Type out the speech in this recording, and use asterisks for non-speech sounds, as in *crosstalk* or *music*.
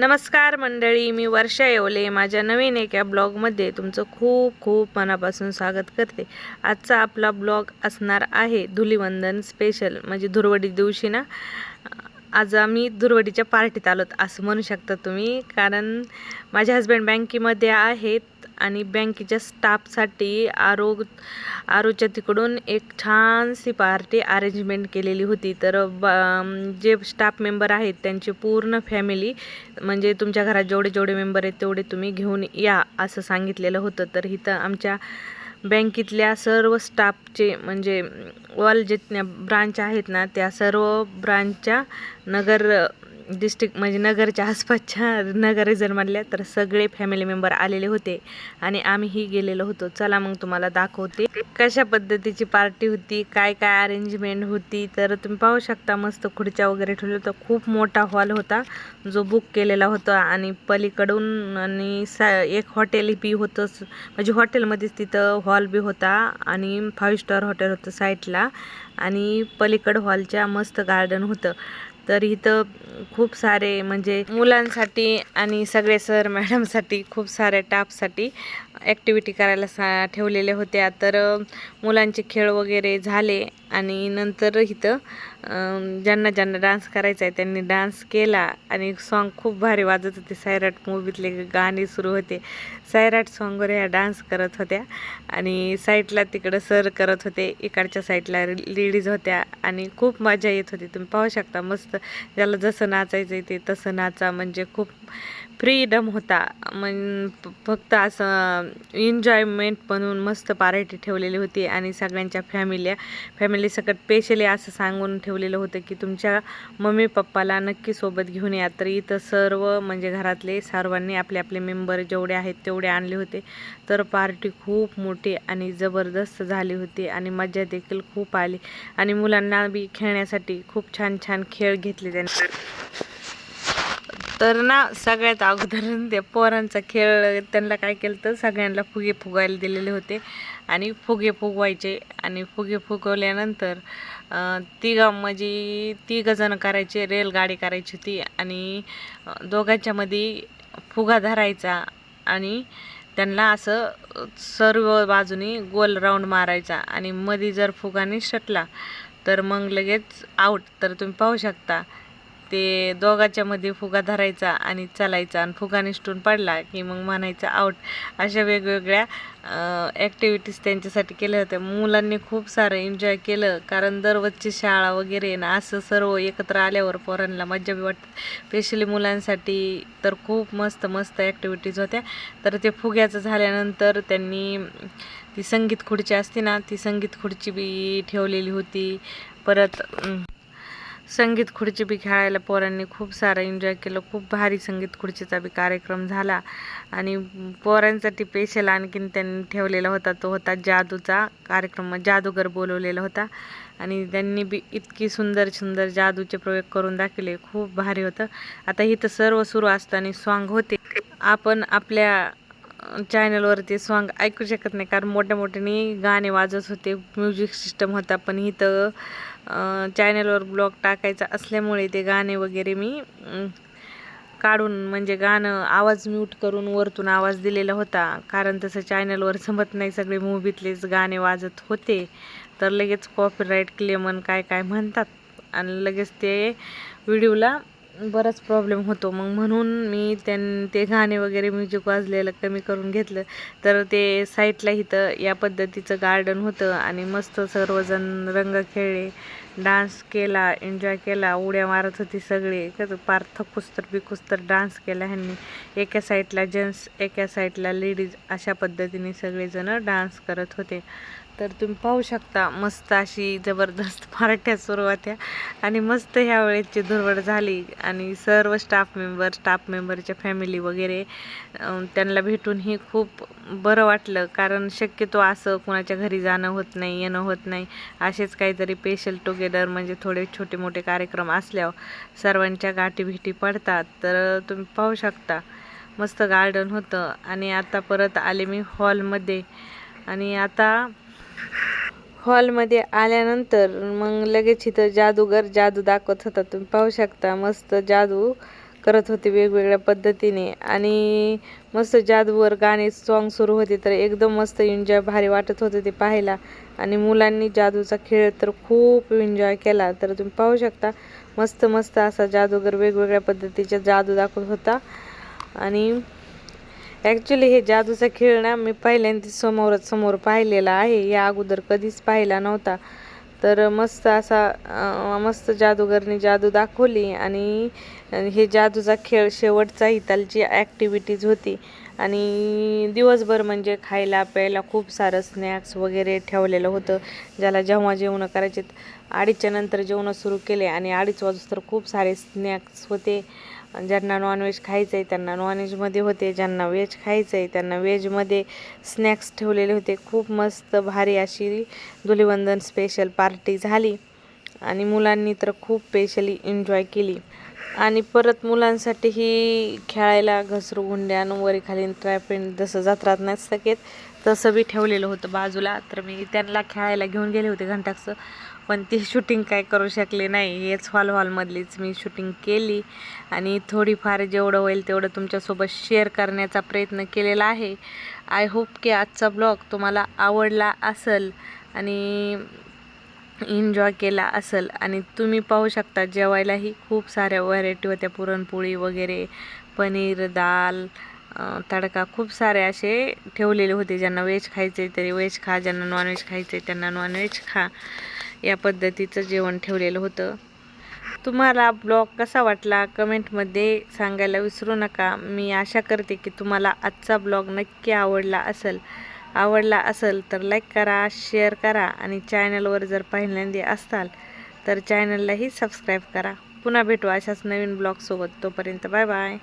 नमस्कार मंडळी मी वर्षा येवले. माझ्या नवीन एका ब्लॉगमध्ये तुमचं खूप खूप मनापासून स्वागत करते. आजचा आपला ब्लॉग असणार आहे धुलीवंदन स्पेशल म्हणजे धुरवडी दिवशी ना? आज आम्ही दुर्वडीच्या पार्टीत आलोत असं म्हणू शकता तुम्ही. कारण माझे हस्बंड बँकेमध्ये आहेत आणि बँकेच्या स्टाफसाठी आरो आरोच्या तिकडून एक छानशी पार्टी अरेंजमेंट केलेली होती. तर ब जे स्टाफ मेंबर आहेत त्यांची पूर्ण फॅमिली म्हणजे तुमच्या घरात जेवढे जेवढे मेंबर आहेत तेवढे तुम्ही घेऊन या असं सांगितलेलं होतं. तर इथं आमच्या बँकेतल्या सर्व स्टाफचे म्हणजे ऑल जे ब्रांच आहेत ना त्या सर्व ब्रांचच्या नगर डिस्ट्रिक्ट म्हणजे नगरच्या आसपासच्या नगर जर म्हणल्या तर सगळे फॅमिली मेंबर आलेले होते. आणि आम्हीही गेलेलो होतो. चला मग तुम्हाला दाखवते. कशा पद्धतीची पार्टी होती? काय काय अरेंजमेंट होती? तर तुम्ही पाहू शकता मस्त खुर्च्या वगैरे ठेवल्या तर खूप मोठा हॉल होता. जो बुक केलेला होता. आणि पलीकडून आणि सा एक हॉटेल बी होतं. म्हणजे हॉटेलमध्येच तिथं हॉल बी होता. आणि फाईव्ह स्टार हॉटेल होतं साईडला आणि पलीकड हॉलच्या मस्त गार्डन होतं. तर इथं खूप सारे म्हणजे मुलांसाठी आणि सगळे सर मॅडमसाठी खूप साऱ्या टापसाठी ॲक्टिव्हिटी करायला सा ठेवलेल्या होत्या तर मुलांचे खेळ वगैरे झाले आणि नंतर इथं ज्यांना ज्यांना डान्स करायचा आहे त्यांनी डान्स केला आणि सॉन्ग खूप भारी वाजत होते. सायराट मूवीतले गाणे सुरू होते. सायराट सॉन्गवर ह्या डान्स करत होत्या आणि साईडला तिकडं सर करत होते. इकडच्या साईडला लेडीज होत्या आणि खूप मजा येत होती. तुम्ही पाहू शकता मस्त. ज्याला जसं नाचायचं आहे ते तसं नाचा. म्हणजे खूप फ्रीडम होता. मग फक्त असं एन्जॉयमेंट म्हणून मस्त पार्टी ठेवलेली होती आणि सगळ्यांच्या फॅमिल्या फॅमिली सकट स्पेशली असं सांगून ठेवलेलं होतं की तुमच्या मम्मी पप्पाला नक्की सोबत घेऊन या. तर इथं सर्व म्हणजे घरातले सर्वांनी आपले आपले मेंबर जेवढे आहेत तेवढे आणले होते. तर पार्टी खूप मोठी आणि जबरदस्त झाली होती आणि मजा देखील खूप आली. आणि मुलांना बी खेळण्यासाठी खूप छान छान खेळ घेतले त्यांनी. तर ना सगळ्यात अगोदर त्या पोरांचा खेळ त्यांना काय केलं तर सगळ्यांना फुगे फुगायला दिलेले होते. आणि फुगे फुगवायचे. आणि फुगे फुगवल्यानंतर तिघं म्हणजे तिघंजणं करायचे रेलगाडी करायची होती. आणि दोघांच्यामध्ये फुगा धरायचा. आणि त्यांना असं सर्व बाजूनी गोल राऊंड मारायचा. आणि मध्ये जर फुगाने शटला तर मग लगेच आऊट तर तुम्ही पाहू शकता. ते दोघाच्या मध्ये फुगा धरायचा आणि चालायचा आणि फुगा निष्ठून पडला की मग म्हणायचा आऊट अशा वेगवेगळ्या ॲक्टिव्हिटीज त्यांच्यासाठी केल्या होत्या. मुलांनी खूप सारं एन्जॉय केलं कारण दररोजची शाळा वगैरे ना असं सर्व एकत्र आल्यावर पोरांना मज्जा बी वाटते. स्पेशली मुलांसाठी तर खूप मस्त मस्त ॲक्टिव्हिटीज होत्या. तर ते फुग्याचं झाल्यानंतर त्यांनी ती संगीत खुर्ची असते ना ती संगीत खुर्ची बी ठेवलेली होती. परत संगीत खुर्ची बी खेळायला पोरांनी खूप सारं एन्जॉय केलं. खूप भारी संगीत खुर्चीचा बी कार्यक्रम झाला. आणि पोरांसाठी स्पेशल आणखीन त्यांनी ठेवलेला होता. तो होता जादूचा कार्यक्रम. जादूगर बोलवलेला होता. आणि त्यांनी बी इतकी सुंदर सुंदर जादूचे प्रयोग करून दाखवले. खूप भारी होतं. आता इथं सर्व सुरू असताना सॉन्ग होते. आपण आपल्या चॅनलवरती सॉन्ग ऐकू शकत नाही. कारण मोठ्या मोठ्याने गाणे वाजत होते. म्युझिक सिस्टम होता. पण इथं चॅनलवर ब्लॉग टाकायचा असल्यामुळे ते गाणे वगैरे मी काढून म्हणजे गाणं आवाज म्यूट करून वरतून आवाज दिलेला होता. कारण तसं चॅनलवर संपत नाही सगळे मूवीतलेच गाणे वाजत होते. तर लगेच कॉपीराईट क्लेमन काय काय म्हणतात. आणि लगेच ते व्हिडिओला बराच प्रॉब्लेम होतो. मग म्हणून मी त्यां ते गाणे वगैरे म्युझिक वाजलेलं कमी करून घेतलं. तर ते साईटला इथं या पद्धतीचं गार्डन होतं आणि मस्त सर्वजण रंग खेळले डान्स केला एन्जॉय केला उड्या मारत होती सगळी. पार थकुस्तर बिकुस्तर डान्स केला ह्यांनी. एका साईडला जेंट्स एका साईडला लेडीज अशा पद्धतीने सगळेजणं डान्स करत होते. तर तुम्ही पाहू शकता मस्त अशी जबरदस्त *laughs* मराठ्या सुरुवात्या आणि मस्त ह्या वेळेची धुरवड झाली. आणि सर्व स्टाफ मेंबर स्टाफ मेंबरच्या फॅमिली वगैरे त्यांना भेटूनही खूप बरं वाटलं. कारण शक्यतो असं कुणाच्या घरी जाणं होत नाही येणं होत नाही. असेच काहीतरी स्पेशल टुगेदर म्हणजे थोडे छोटे मोठे कार्यक्रम असल्यावर सर्वांच्या गाठीभेटी पडतात. तर तुम्ही पाहू शकता. मस्त गार्डन होतं. आणि आता परत आले मी हॉलमध्ये आणि आता हॉलमध्ये आल्यानंतर मग लगेच इथं जादूगर जादू दाखवत होता. तुम्ही पाहू शकता मस्त जादू करत होते वेगवेगळ्या पद्धतीने. आणि मस्त जादूवर गाणे सॉन्ग सुरू होते तर एकदम मस्त एन्जॉय भारी वाटत होते ते पाहायला. आणि मुलांनी जादूचा खेळ तर खूप एन्जॉय केला. तर तुम्ही पाहू शकता मस्त मस्त असा जादूगर वेगवेगळ्या पद्धतीचा जादू दाखवत होता. आणि ॲक्च्युली हे जादूचा खेळ ना मी पहिल्यांदा समोरच समोर पाहिलेला आहे. या अगोदर कधीच पाहिला नव्हता. तर मस्त असा मस्त जादूगरने जादू दाखवली आणि हे जादूचा खेळ शेवटचा हितालची ॲक्टिव्हिटीज होती. आणि दिवसभर म्हणजे खायला प्यायला खूप सारं स्नॅक्स वगैरे ठेवलेलं होतं ज्याला जेव्हा जेवणं करायचे अडीचच्या नंतर जेवणं सुरू केले. आणि अडीच वाजू तर खूप सारे स्नॅक्स होते. ज्यांना नॉनव्हेज खायचं आहे त्यांना नॉनव्हेजमध्ये होते ज्यांना व्हेज खायचं आहे त्यांना व्हेजमध्ये स्नॅक्स ठेवलेले होते. खूप मस्त भारी अशी धुलीवंदन स्पेशल पार्टी झाली आणि मुलांनी तर खूप स्पेशली एन्जॉय केली. आणि परत मुलांसाठीही खेळायला घसरू नऊवारी खालीन खाली ट्रॅपिन जसं जत्रात नसतकेत तसं बी ठेवलेलं होतं बाजूला. तर मी त्यांना खेळायला घेऊन गेले होते घंटाचं पण ती शूटिंग काय करू शकले नाही. हेच हॉल हॉलमधलीच मी शूटिंग केली आणि थोडीफार जेवढं होईल तेवढं तुमच्यासोबत शेअर करण्याचा प्रयत्न केलेला आहे. आय होप की आजचा ब्लॉग तुम्हाला आवडला असेल. आणि एन्जॉय केला असेल आणि तुम्ही पाहू शकता जेवायलाही खूप साऱ्या व्हरायटी होत्या. पुरणपोळी वगैरे पनीर दाल तडका खूप सारे असे ठेवलेले होते. ज्यांना व्हेज खायचे तरी व्हेज खा ज्यांना नॉनव्हेज खायचे त्यांना नॉनव्हेज खा. या पद्धतीचं जेवण ठेवलेलं होतं. तुम्हाला ब्लॉग कसा वाटला? कमेंटमध्ये सांगायला विसरू नका. मी आशा करते की तुम्हाला आजचा ब्लॉग नक्की आवडला असेल. आवडला असेल तर लाईक करा शेअर करा आणि चॅनलवर जर पहिल्यांदी असाल तर चॅनललाही सबस्क्राईब करा. पुन्हा भेटू अशाच नवीन ब्लॉगसोबत तोपर्यंत बाय बाय